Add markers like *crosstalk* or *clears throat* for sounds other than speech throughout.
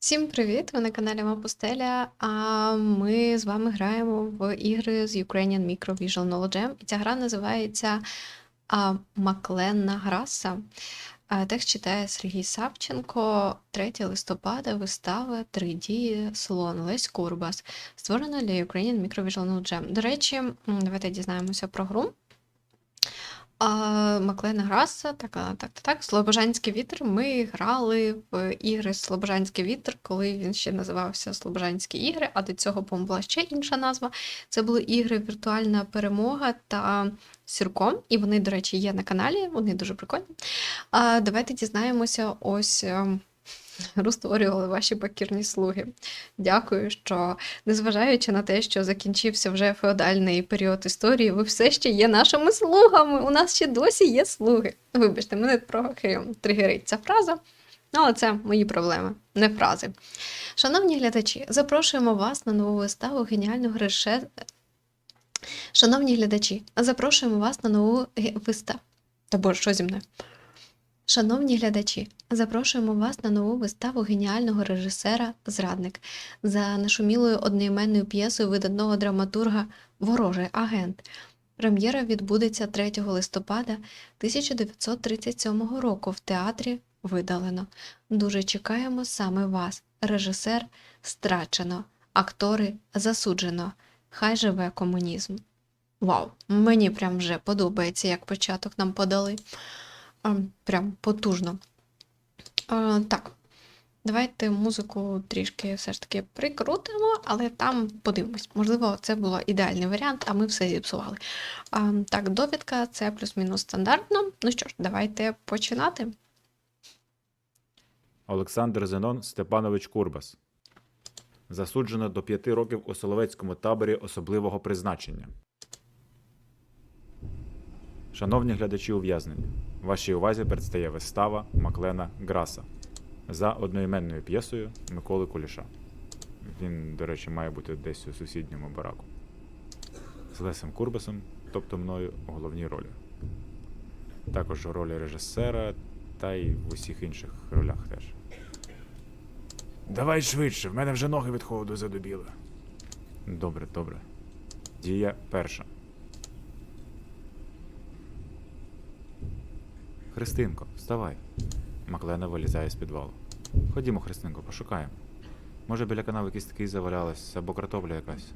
Всім привіт! Ви на каналі Мапустеля. А ми з вами граємо в ігри з Ukrainian Micro Visual Knowledge Jam. І ця гра називається Макленна Граса. Текст читає Сергій Савченко. 3 листопада вистава 3D Слон Лесь Курбас. Створена для Ukrainian Micro Visual Knowledge Jam. До речі, давайте дізнаємося про гру. А, Маклена Граса, так, так, так, так. Слобожанський вітер. Ми грали в ігри Слобожанський вітер, коли він ще називався Слобожанські ігри, а до цього, по була ще інша назва. Це були ігри Віртуальна перемога та Сірком. І вони, до речі, є на каналі, вони дуже прикольні. А, давайте дізнаємося ось. *laughs* Гру створювали ваші покірні слуги. Дякую, що незважаючи на те, що закінчився вже феодальний період історії, ви все ще є нашими слугами. У нас ще досі є слуги. Вибачте, мене трохи тригерить ця фраза, ну, але це мої проблеми, не фрази. Шановні глядачі, запрошуємо вас на нову виставу геніального реше... Шановні глядачі, запрошуємо вас на нову виставу. Та боже, що зі мною? Шановні глядачі, запрошуємо вас на нову виставу геніального режисера Зрадник за нашумілою одноіменною п'єсою видатного драматурга Ворожий агент. Прем'єра відбудеться 3 листопада 1937 року в театрі Видалено. Дуже чекаємо саме вас. Режисер страчено, актори засуджено. Хай живе комунізм. Вау! Мені прям вже подобається, як початок нам подали. А, Прям потужно. А, так, давайте музику трішки все ж таки прикрутимо, але там подивимось. Можливо, це був ідеальний варіант, а ми все зіпсували. А, так, довідка це плюс-мінус стандартно. Ну що ж, давайте починати. Олександр Зенон Степанович Курбас. Засуджено до п'яти років у Соловецькому таборі особливого призначення. Шановні глядачі ув'язнення, вашій увазі предстає вистава Маклена Граса за одноіменною п'єсою Миколи Куліша. Він, до речі, має бути десь у сусідньому бараку. З Лесем Курбасом, тобто мною, у головній ролі. Також у ролі режисера та й в усіх інших ролях теж. Давай швидше, в мене вже ноги від холоду задубіли. Добре, добре. Дія перша. Христинко, вставай. Маклена вилізає з підвалу. Ходімо, Христинко, пошукаємо. Може, біля канави такий завалялась, або картопля якась.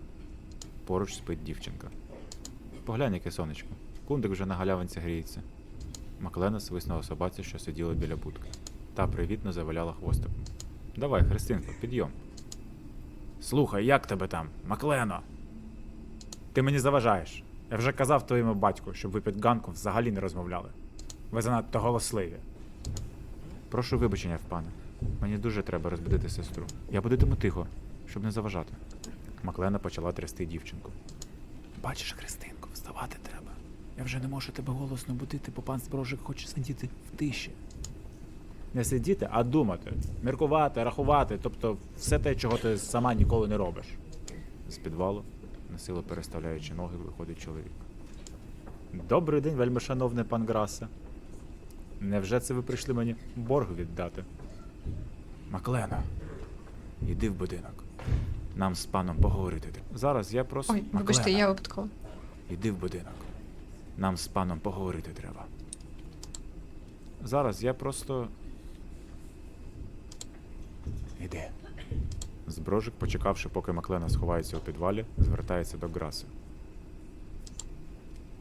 Поруч спить дівчинка. Поглянь, яке сонечко. Кундик вже на галявинці гріється. Маклена свиснула собаці, що сиділа біля будки. Та привітно заваляла хвостиком. Давай, Христинко, підйом. Слухай, як тебе там, Маклено? Ти мені заважаєш. Я вже казав твоєму батьку, щоб ви під ганком взагалі не розмовляли. Ви занадто голосливі. Прошу вибачення, пане. Мені дуже треба розбудити сестру. Я будитиму тихо, щоб не заважати. Маклена почала трясти дівчинку. Бачиш, Христинко, вставати треба. Я вже не можу тебе голосно будити, бо пан Зброжик хоче сидіти в тиші. Не сидіти, а думати, міркувати, рахувати, тобто все те, чого ти сама ніколи не робиш. З підвалу, насило переставляючи ноги, виходить чоловік. Добрий день, вельми шановний пан Граса. Невже це ви прийшли мені борг віддати? Маклена, іди в будинок. Нам з паном поговорити. Зараз я просто. Ой, вибачте, Маклена. я випадково. Іди в будинок. Нам з паном поговорити треба. Зараз я просто. Іди. Зброжик, почекавши, поки Маклена сховається у підвалі, звертається до Граси.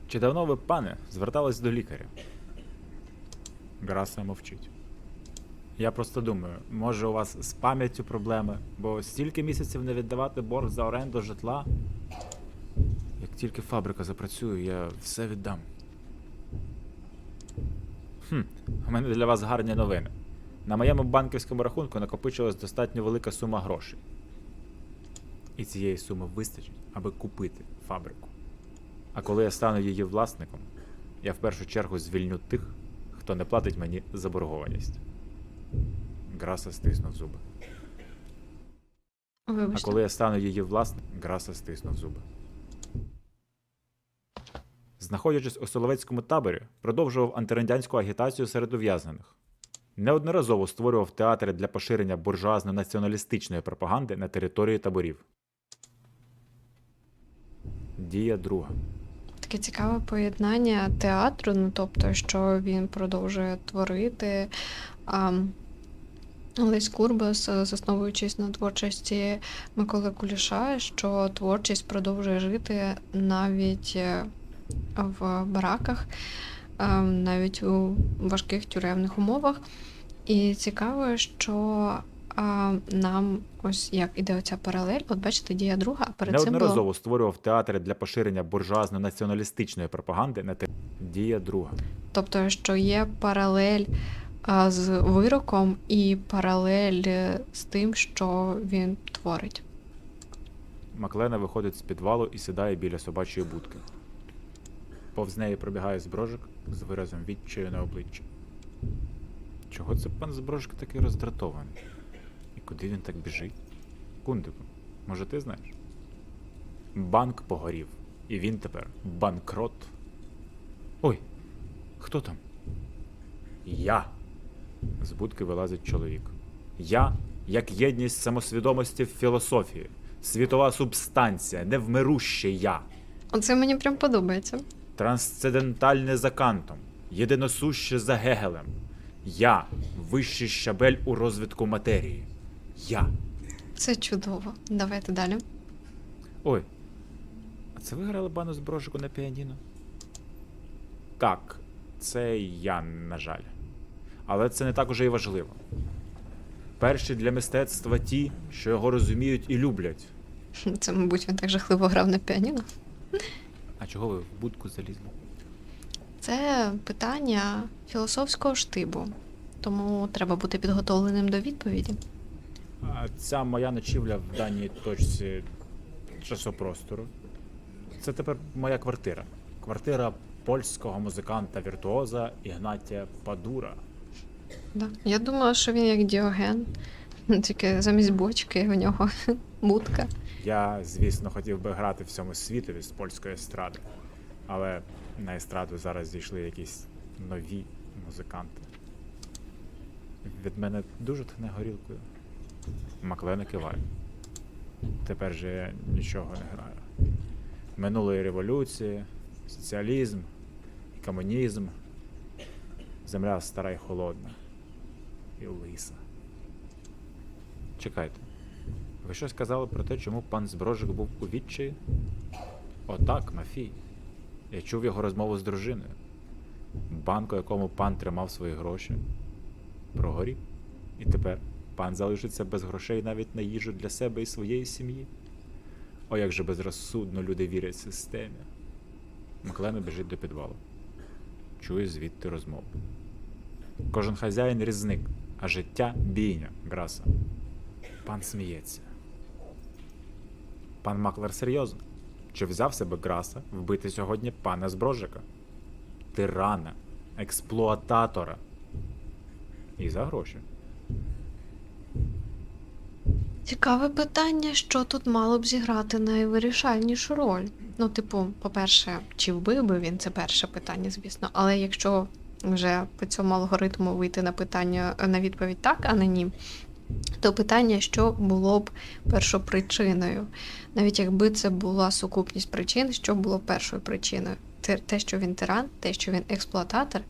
Чи давно ви, пане, звертались до лікаря? Граса мовчить. Я просто думаю, може у вас з пам'яттю проблеми, бо стільки місяців не віддавати борг за оренду житла. Як тільки фабрика запрацює, я все віддам. Хм, у мене для вас гарні новини. На моєму банківському рахунку накопичилась достатньо велика сума грошей. І цієї суми вистачить, аби купити фабрику. А коли я стану її власником, я в першу чергу звільню тих, хто не платить мені заборгованість. Граса стиснув зуби. А коли я стану її власником, Граса стиснув зуби. Знаходячись у Соловецькому таборі, продовжував антирадянську агітацію серед ув'язнених. Неодноразово створював театри для поширення буржуазно-націоналістичної пропаганди на території таборів. Дія друга. Таке цікаве поєднання театру, ну тобто, що він продовжує творити. А, Лесь Курбас, е, засновуючись на творчості Миколи Куліша, що творчість продовжує жити навіть е, в бараках, е, навіть у важких тюремних умовах. І цікаво, що а, нам ось як іде оця паралель. От бачите, дія друга, а перед цим було Неодноразово створював театри для поширення буржуазно-націоналістичної пропаганди на території. Дія друга. Тобто, що є паралель а, з вироком і паралель е, з тим, що він творить. Маклена виходить з підвалу і сідає біля собачої будки. Повз неї пробігає зброжик з виразом відчаю на обличчі. Чого це пан зброжик такий роздратований? Куди він так біжить? Кундику, може ти знаєш? Банк погорів, і він тепер банкрот. Ой, хто там? Я. З будки вилазить чоловік. Я як єдність самосвідомості в філософії, світова субстанція, невмируще я, Оце мені прям подобається. трансцендентальне за Кантом, єдиносуще за Гегелем. Я вищий щабель у розвитку матерії. Я. Це чудово. Давайте далі. Ой, а це ви грали бану з брошику на піаніно? Так, це я, на жаль. Але це не так уже і важливо. Перші для мистецтва ті, що його розуміють і люблять. Це, мабуть, він так жахливо грав на піаніно. А чого ви в будку залізли? Це питання філософського штибу, тому треба бути підготовленим до відповіді. Ця моя ночівля в даній точці часопростору. Це тепер моя квартира. Квартира польського музиканта-віртуоза Ігнатія Падура. Да. Я думала, що він як Діоген, *laughs* тільки замість бочки у нього *laughs* будка. Я, звісно, хотів би грати всьому світові з польської естради, але на естраду зараз зійшли якісь нові музиканти. Від мене дуже тхне горілкою. Маклена киває. Тепер же я нічого не граю. Минулої революції, соціалізм, комунізм. Земля стара і холодна. І лиса. Чекайте. Ви щось казали про те, чому пан Зброжик був у відчаї? Отак, Мафій. Я чув його розмову з дружиною. Банк, у якому пан тримав свої гроші, прогорів. І тепер пан залишиться без грошей навіть на їжу для себе і своєї сім'ї. О, як же безрозсудно люди вірять системі. Маклена біжить до підвалу. Чує звідти розмову. Кожен хазяїн різник, а життя бійня, Граса. Пан сміється. Пан Маклер серйозно. Чи взяв себе Граса вбити сьогодні пана Зброжика? Тирана, експлуататора. І за гроші. Цікаве питання, що тут мало б зіграти найвирішальнішу роль. Ну, типу, по-перше, чи вбив би він це перше питання, звісно. Але якщо вже по цьому алгоритму вийти на питання на відповідь так, а не ні, то питання, що було б першопричиною. Навіть якби це була сукупність причин, що було першою причиною? Те, що він тиран, те, що він експлуататор,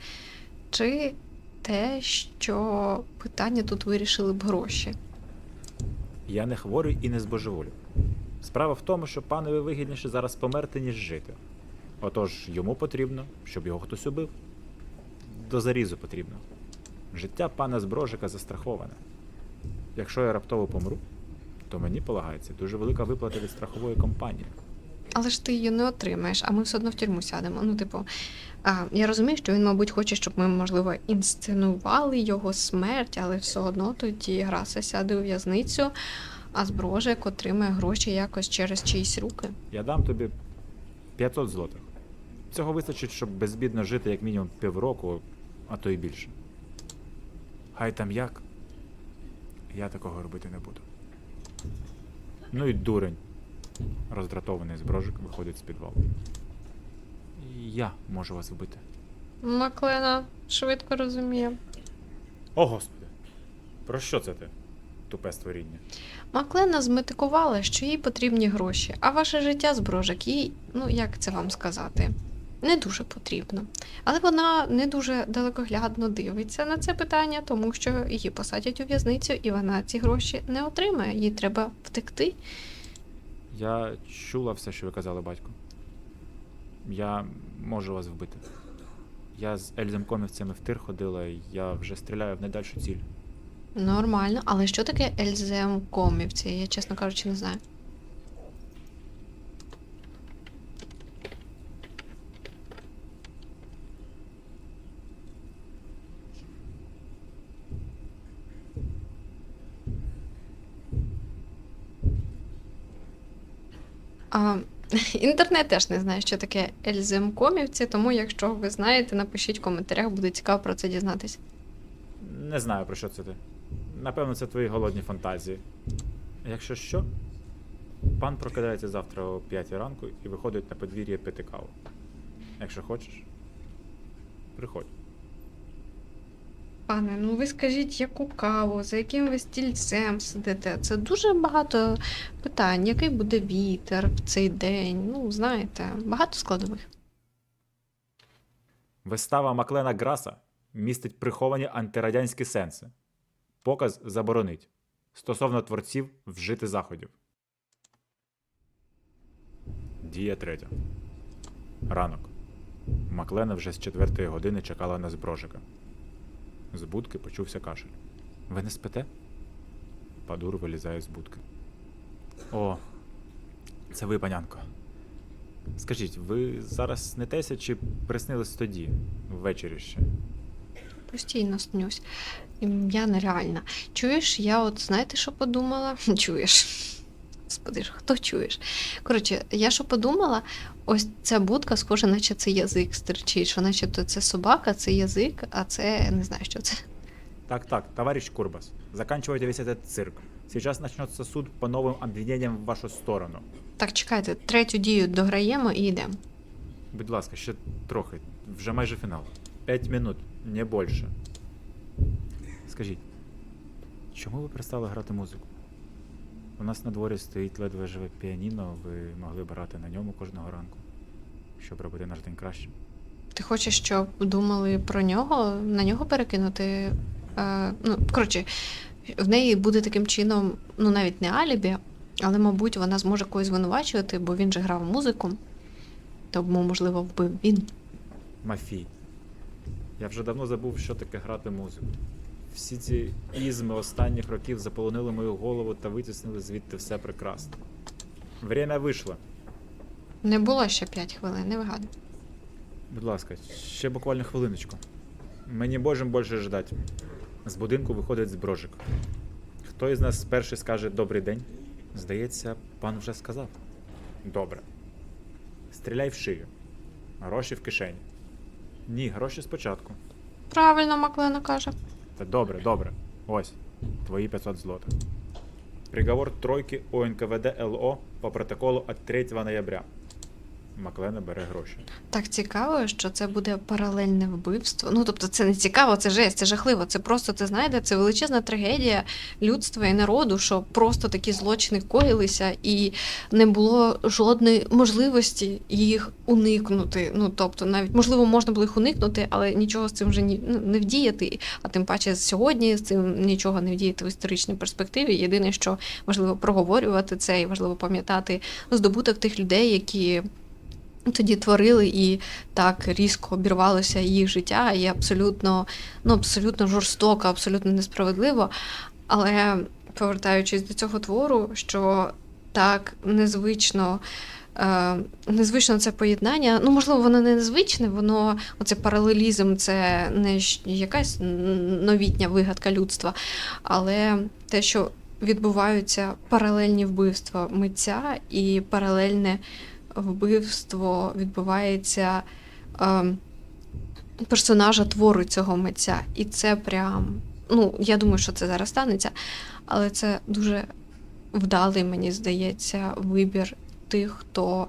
чи те, що питання тут вирішили б гроші. Я не хворий і не збожеволю. Справа в тому, що панові вигідніше зараз померти, ніж жити. Отож йому потрібно, щоб його хтось убив. До зарізу потрібно. Життя пана Зброжика застраховане. Якщо я раптово помру, то мені полагається дуже велика виплата від страхової компанії. Але ж ти її не отримаєш, а ми все одно в тюрму сядемо. Ну, типу, а, я розумію, що він, мабуть, хоче, щоб ми, можливо, інсценували його смерть, але все одно тоді Граса сяде у в'язницю, а зброжик отримає гроші якось через чиїсь руки. Я дам тобі 500 злотих. Цього вистачить, щоб безбідно жити як мінімум півроку, а то й більше. Хай там як. Я такого робити не буду. Ну і дурень. Роздратований зброжик виходить з підвалу. Я можу вас вбити. Маклена швидко розуміє. О, господи. Про що це ти? Тупе створіння. Маклена зметикувала, що їй потрібні гроші, а ваше життя зброжок їй, ну як це вам сказати, не дуже потрібно. Але вона не дуже далекоглядно дивиться на це питання, тому що її посадять у в'язницю, і вона ці гроші не отримає. Їй треба втекти. Я чула все, що ви казали, батько. Я можу вас вбити. Я з ельземкомівцями в тир ходила, я вже стріляю в найдальшу ціль. Нормально, але що таке ельзем комівці? Я, чесно кажучи, не знаю. А, *laughs* інтернет теж не знає, що таке ельземкомівці, тому якщо ви знаєте, напишіть в коментарях, буде цікаво про це дізнатися. Не знаю, про що це ти. Напевно, це твої голодні фантазії. Якщо що, пан прокидається завтра о 5 ранку і виходить на подвір'я пити каву. Якщо хочеш, приходь. Пане, ну ви скажіть, яку каву, за яким ви стільцем сидите? Це дуже багато питань. Який буде вітер в цей день? Ну, знаєте, багато складових. Вистава Маклена Граса містить приховані антирадянські сенси. Показ заборонить. Стосовно творців вжити заходів. Дія третя. Ранок. Маклена вже з четвертої години чекала на зброжика. З будки почувся кашель. Ви не спите? Падур вилізає з будки. О, це ви, панянко. Скажіть, ви зараз снитеся чи приснились тоді, ввечері ще? Постійно снюсь. Я нереальна. Чуєш, я от знаєте, що подумала? *laughs* Чуєш. Господи ж, хто чуєш? Коротше, я що подумала, ось ця будка схожа, наче це язик стерчить, що начебто це собака, це язик, а це не знаю, що це. Так, так, товарищ Курбас, заканчивайте весь этот цирк. Сейчас начнется суд по новым обвинениям в вашу сторону. Так, чекайте, третю дію дограємо і йдемо. Будь ласка, ще трохи, вже майже фінал. П'ять минут, не більше. Скажіть, чому ви перестали грати музику? У нас на дворі стоїть ледве живе піаніно, ви могли б грати на ньому кожного ранку, щоб робити наш день кращим. Ти хочеш, щоб думали про нього, на нього перекинути? Е, ну, коротше, в неї буде таким чином, ну навіть не алібі, але, мабуть, вона зможе когось звинувачувати, бо він же грав музику. Тому, можливо, вбив він. Мафій. Я вже давно забув, що таке грати музику. Всі ці ізми останніх років заполонили мою голову та витіснили звідти все прекрасне. Время вийшло. Не було ще 5 хвилин, не вигадуй. Будь ласка, ще буквально хвилиночку. Мені божим більше ждать. З будинку виходить зброжик. Хто із нас перший скаже добрий день? Здається, пан вже сказав. Добре. Стріляй в шию. Гроші в кишені. Ні, гроші спочатку. Правильно, Маклена каже. Та добре, добре. Ось, твої 500 злотих. Приговор тройки УНКВД ЛО по протоколу від 3 ноября. Маклена бере гроші. Так цікаво, що це буде паралельне вбивство. Ну, тобто, це не цікаво, це жесть, це жахливо. Це просто, ти знаєте, це величезна трагедія людства і народу, що просто такі злочини коїлися, і не було жодної можливості їх уникнути. Ну, тобто, навіть можливо, можна було їх уникнути, але нічого з цим вже ні, ну, не вдіяти. А тим паче сьогодні з цим нічого не вдіяти в історичній перспективі. Єдине, що важливо проговорювати це, і важливо пам'ятати здобуток тих людей, які тоді творили і так різко обірвалося їх життя, і абсолютно, ну, абсолютно жорстоко, абсолютно несправедливо. Але повертаючись до цього твору, що так незвично. Е, незвично це поєднання. Ну, можливо, воно не незвичне, воно оце паралелізм, це не якась новітня вигадка людства, але те, що відбуваються паралельні вбивства митця і паралельне вбивство відбувається е, персонажа твору цього митця. І це прям. Ну, я думаю, що це зараз станеться, але це дуже вдалий, мені здається, вибір тих, хто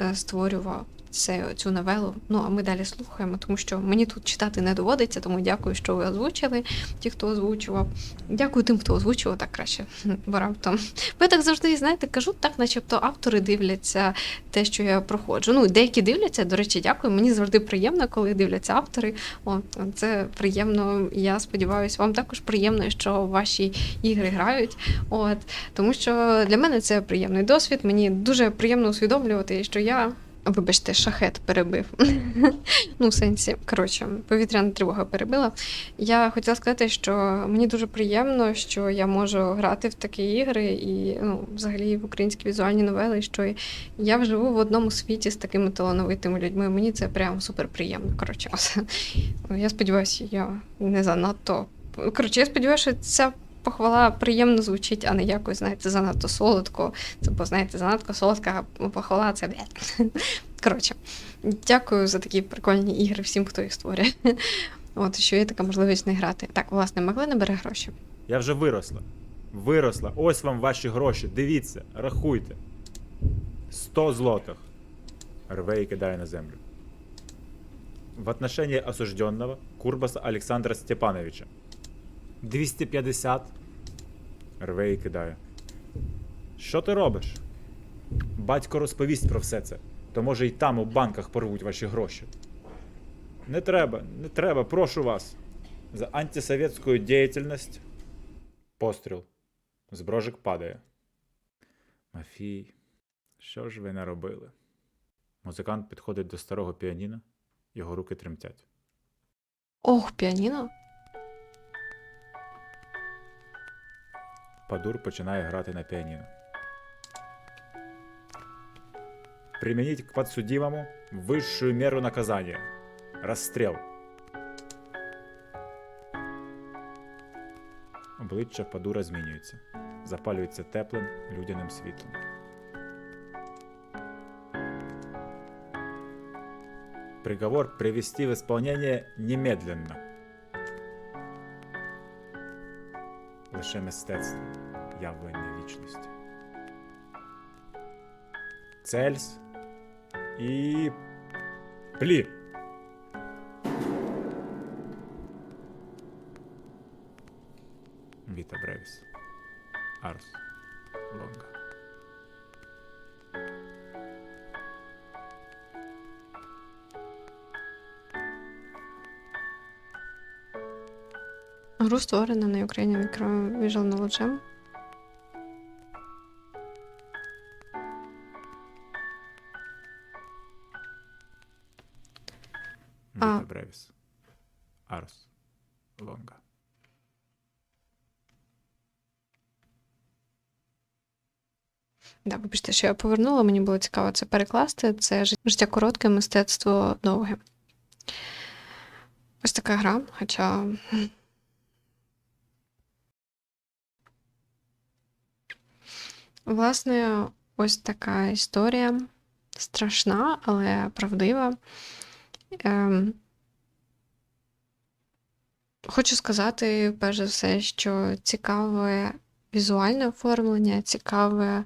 е, створював це, цю новелу. Ну а ми далі слухаємо, тому що мені тут читати не доводиться, тому дякую, що ви озвучили, ті, хто озвучував. Дякую тим, хто озвучував так краще. Бо раптом. Я так завжди, знаєте, кажу так, начебто автори дивляться те, що я проходжу. Ну, деякі дивляться, до речі, дякую. Мені завжди приємно, коли дивляться автори. О, це приємно. Я сподіваюся, вам також приємно, що ваші ігри грають. От тому що для мене це приємний досвід. Мені дуже приємно усвідомлювати, що я. Вибачте, шахет перебив. *laughs* ну, в сенсі, коротше, повітряна тривога перебила. Я хотіла сказати, що мені дуже приємно, що я можу грати в такі ігри і ну, взагалі в українські візуальні новели, що я живу в одному світі з такими талановитими людьми. Мені це прям супер приємно. Коротше, *laughs* я сподіваюся, я не занадто. Коротше, я сподіваюся, що ця похвала приємно звучить, а не якось, знаєте, занадто солодко. Це, бо, знаєте, занадто солодка похвала це. *laughs* Коротше, дякую за такі прикольні ігри всім, хто їх створює. *laughs* От, що є така можливість не грати. Так, власне, Маклена бере гроші. Я вже виросла. Виросла. Ось вам ваші гроші. Дивіться, рахуйте. 100 злотих. Рве і кидає на землю. В отношении осужденного Курбаса Александра Степановича. 250. Рве і кидає. Що ти робиш? Батько розповість про все це. То може й там у банках порвуть ваші гроші. Не треба, не треба, прошу вас. За антисоветську діяльність. Постріл. Зброжик падає. Мафій, що ж ви наробили? Музикант підходить до старого піаніно, його руки тремтять. Ох, піаніно. Падур починає грати на піаніно. Применить к подсудимому высшую меру наказания. Расстрел. Обличчя Падура змінюється. Запалюється теплим людяним світлом. Приговор привести в исполнение немедленно. Лише мистецтво явлення вічності. Цельс і плі. Віта Бревіс. Арс. Лонга. Гру створена на Україні Visual Knowledge. А. Віта Бревіс. Арс. Лонга. Да, вибачте, що я повернула, мені було цікаво це перекласти. Це життя коротке, мистецтво довге. Ось така гра, хоча. Власне, ось така історія. Страшна, але правдива. Ем... Хочу сказати, перш за все, що цікаве візуальне оформлення, цікаве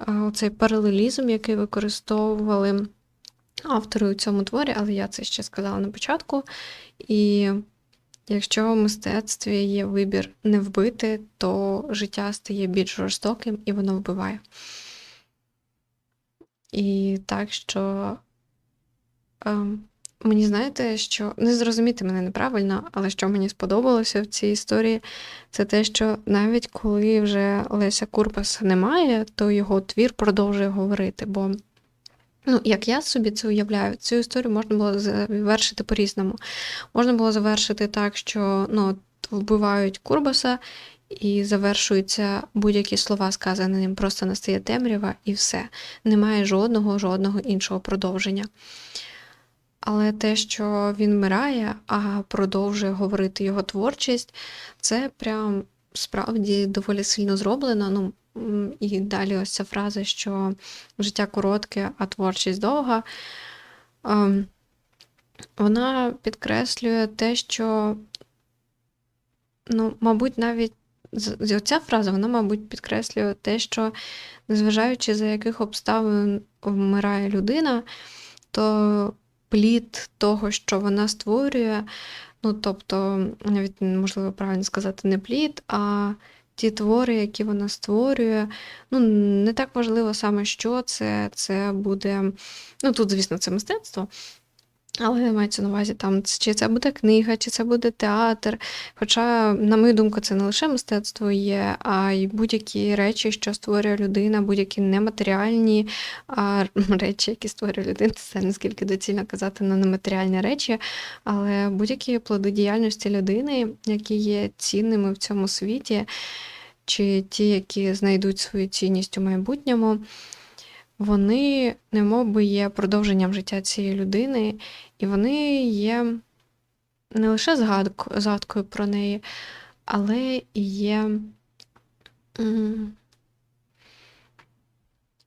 е, цей паралелізм, який використовували автори у цьому творі, але я це ще сказала на початку. І якщо в мистецтві є вибір не вбити, то життя стає більш жорстоким і воно вбиває. І так що. ем, Мені знаєте, що не зрозуміти мене неправильно, але що мені сподобалося в цій історії, це те, що навіть коли вже Леся Курбаса немає, то його твір продовжує говорити. Бо, ну, як я собі це уявляю, цю історію можна було завершити по-різному. Можна було завершити так, що ну, вбивають Курбаса, і завершуються будь-які слова, сказані ним, просто настає темрява, і все. Немає жодного, жодного іншого продовження. Але те, що він вмирає, а продовжує говорити його творчість, це прям справді доволі сильно зроблено. Ну, і далі ось ця фраза, що життя коротке, а творчість довга. ем, Вона підкреслює те, що, ну, мабуть, навіть ця фраза, вона, мабуть, підкреслює те, що незважаючи за яких обставин вмирає людина, просто плід того, що вона створює. Ну, тобто, навіть можливо правильно сказати, не плід, а ті твори, які вона створює. Ну, не так важливо саме, що це. Це буде. Ну, тут, звісно, це мистецтво. Але мається на увазі, там, чи це буде книга, чи це буде театр. Хоча, на мою думку, це не лише мистецтво є, а й будь-які речі, що створює людина, будь-які нематеріальні а, *laughs* речі, які створює людина. Це наскільки доцільно казати на нематеріальні речі, але будь-які плоди діяльності людини, які є цінними в цьому світі, чи ті, які знайдуть свою цінність у майбутньому, вони немов би є продовженням життя цієї людини, і вони є не лише згадку, згадкою про неї, але і є.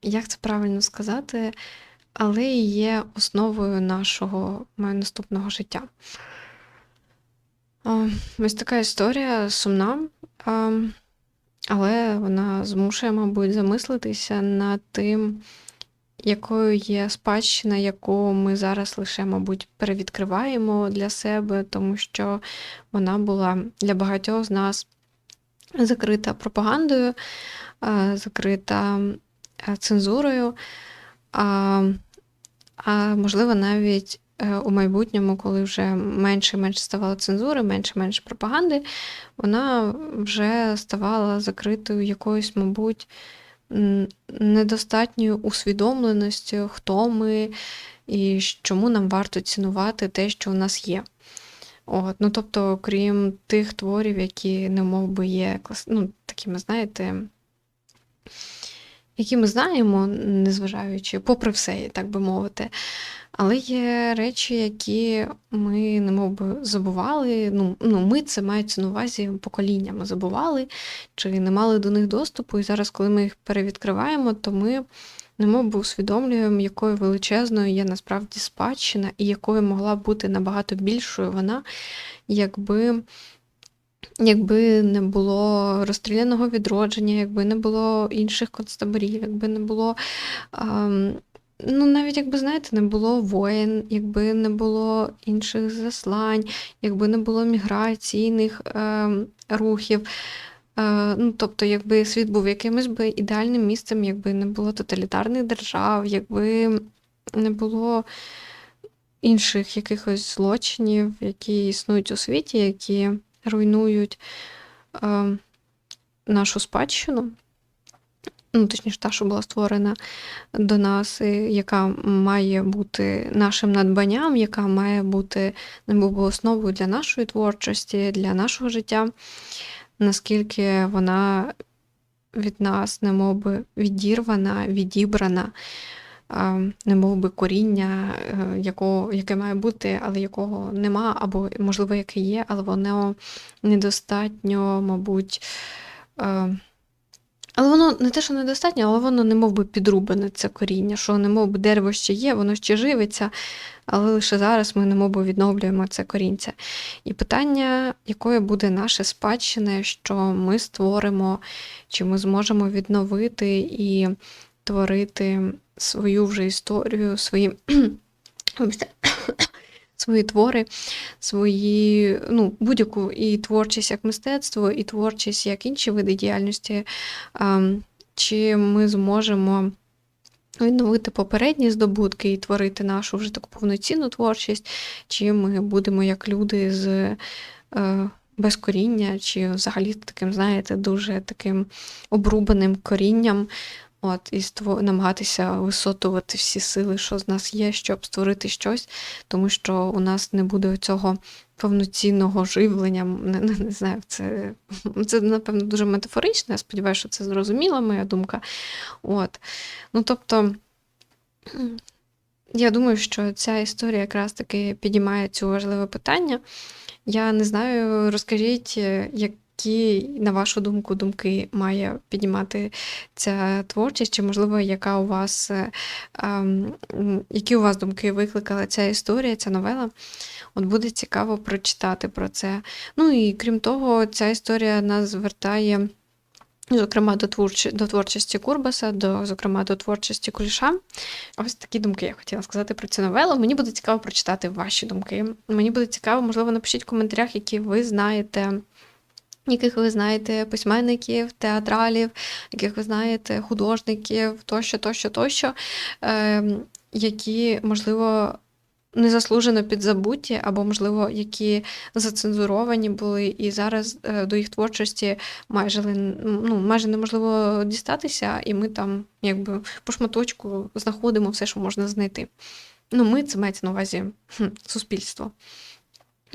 Як це правильно сказати, але і є основою нашого наступного життя. Ось така історія сумна, а, але вона змушує, мабуть, замислитися над тим, якою є спадщина, яку ми зараз лише, мабуть, перевідкриваємо для себе, тому що вона була для багатьох з нас закрита пропагандою, закрита цензурою, а, а можливо, навіть у майбутньому, коли вже менше і менше ставало цензури, менше і менше пропаганди, вона вже ставала закритою якоюсь, мабуть, недостатньою усвідомленістю, хто ми і чому нам варто цінувати те, що у нас є. От, ну, тобто, крім тих творів, які немов би є ну, такими, знаєте, які ми знаємо, незважаючи, попри все, так би мовити. Але є речі, які ми немов би забували. Ну, ну, ми це мається на увазі поколіннями забували, чи не мали до них доступу. І зараз, коли ми їх перевідкриваємо, то ми немов би усвідомлюємо, якою величезною є насправді спадщина, і якою могла б бути набагато більшою вона, якби. Якби не було розстріляного відродження, якби не було інших концтаборів, якби не було, ам, ну навіть якби знаєте, не було воєн, якби не було інших заслань, якби не було міграційних ем, рухів. Е, ну, тобто, якби світ був якимось би ідеальним місцем, якби не було тоталітарних держав, якби не було інших якихось злочинів, які існують у світі, які руйнують е, нашу спадщину. Ну, точніше, та, що була створена до нас, і яка має бути нашим надбанням, яка має бути би, основою для нашої творчості, для нашого життя, наскільки вона від нас немов би відірвана, відібрана, е, немов би коріння, е, якого, яке має бути, але якого нема, або, можливо, яке є, але воно недостатньо, мабуть. е, Але воно не те, що недостатньо, але воно не мов би підрубане, це коріння, що не мов би дерево ще є, воно ще живиться, але лише зараз ми не мов би відновлюємо це корінця. І питання, якою буде наша спадщина, що ми створимо, чи ми зможемо відновити і творити свою вже історію, свої, *clears throat* *clears throat* свої твори, свої, ну, будь-яку і творчість як мистецтво, і творчість як інші види діяльності, ем, чи ми зможемо відновити попередні здобутки і творити нашу вже таку повноцінну творчість, чи ми будемо як люди з е, без коріння, чи взагалі таким, знаєте, дуже таким обрубаним корінням. От, і ство- намагатися висотувати всі сили, що з нас є, щоб створити щось, тому що у нас не буде цього повноцінного живлення. Не, не, не знаю, це, *laughs* це, напевно, дуже метафорично. Я сподіваюся, що це зрозуміла моя думка. От. Ну, тобто, *clears throat* я думаю, що ця історія якраз таки підіймає цю важливе питання. Я не знаю, розкажіть, е, які, на вашу думку, думки має підіймати ця творчість, чи, можливо, яка у вас, е, ем, які у вас думки викликала ця історія, ця новела? От буде цікаво прочитати про це. Ну і крім того, ця історія нас звертає Зокрема, до, творчі, до творчості Курбаса, до, зокрема, до творчості Куліша. Ось такі думки я хотіла сказати про цю новелу. Мені буде цікаво прочитати ваші думки. Мені буде цікаво, можливо, напишіть в коментарях, які ви знаєте, яких ви знаєте письменників, театралів, яких ви знаєте художників, тощо, тощо, тощо, е, які, можливо, незаслужено підзабуті, або, можливо, які зацензуровані були, і зараз е, до їх творчості майже, ну, майже неможливо дістатися, і ми там якби по шматочку знаходимо все, що можна знайти. Ну, ми це мається на увазі хм, суспільство.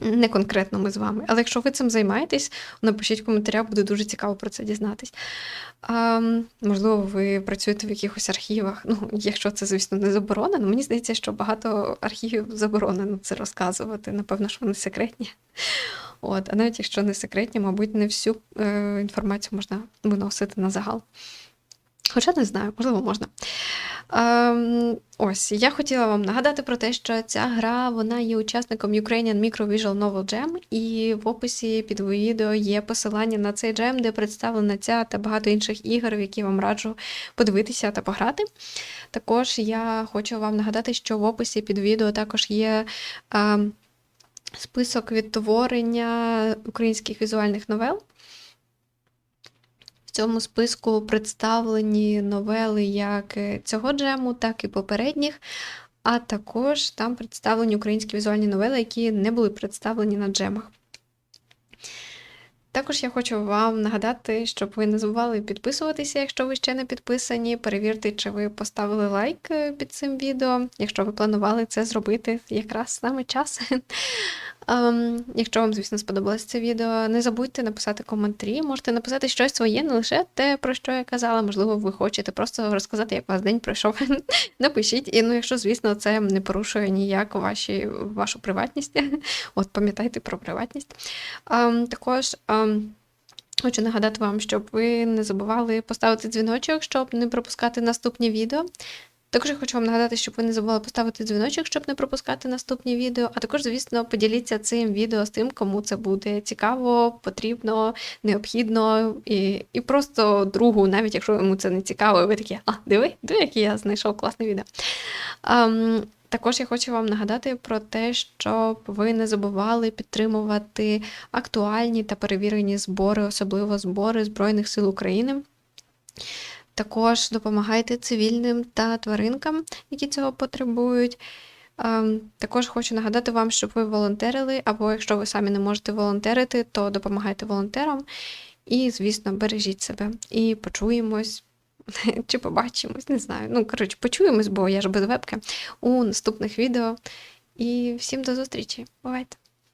Не конкретно ми з вами. Але якщо ви цим займаєтесь, напишіть в коментарях, буде дуже цікаво про це дізнатись. А, можливо, ви працюєте в якихось архівах. Ну, якщо це, звісно, не заборонено. Мені здається, що багато архівів заборонено це розказувати. Напевно, що вони секретні. От, а навіть якщо не секретні, мабуть, не всю е, інформацію можна виносити на загал. Хоча не знаю, можливо, можна. Ем, ось, я хотіла вам нагадати про те, що ця гра вона є учасником Ukrainian Micro Visual Novel Jam, і в описі під відео є посилання на цей джем, де представлена ця та багато інших ігор, в які вам раджу подивитися та пограти. Також я хочу вам нагадати, що в описі під відео також є. ем, Список відтворення українських візуальних новел. В цьому списку представлені новели як е, цього джему, так і попередніх, а також там представлені українські візуальні новели, які не були представлені на джемах. Також я хочу вам нагадати, щоб ви не забували підписуватися, якщо ви ще не підписані. Перевірте, чи ви поставили лайк е, під цим відео, якщо ви планували це зробити якраз саме час. Ем, якщо вам, звісно, сподобалось це відео, не забудьте написати коментарі. Можете написати щось своє, не лише те, про що я казала. Можливо, ви хочете просто розказати, як у вас день пройшов. *laughs* Напишіть. І ну, якщо, звісно, це не порушує ніяк ваші, вашу приватність. *laughs* От пам'ятайте про приватність. Ем, також. ем, Хочу нагадати вам, щоб ви не забували поставити дзвіночок, щоб не пропускати наступні відео. Також я хочу вам нагадати, щоб ви не забували поставити дзвіночок, щоб не пропускати наступні відео. А також, звісно, поділіться цим відео з тим, кому це буде цікаво, потрібно, необхідно і, і просто другу, навіть якщо йому це не цікаво, ви такі, а, диви, диви, який я знайшов класне відео. Ем, також я хочу вам нагадати про те, щоб ви не забували підтримувати актуальні та перевірені збори, особливо збори Збройних сил України. Також допомагайте цивільним та тваринкам, які цього потребують. Ем, Також хочу нагадати вам, щоб ви волонтерили, або якщо ви самі не можете волонтерити, то допомагайте волонтерам. І, звісно, бережіть себе. І почуємось, *laughs* чи побачимось, не знаю. Ну, коротше, почуємось, бо я ж без вебки у наступних відео. І всім до зустрічі. Бувайте!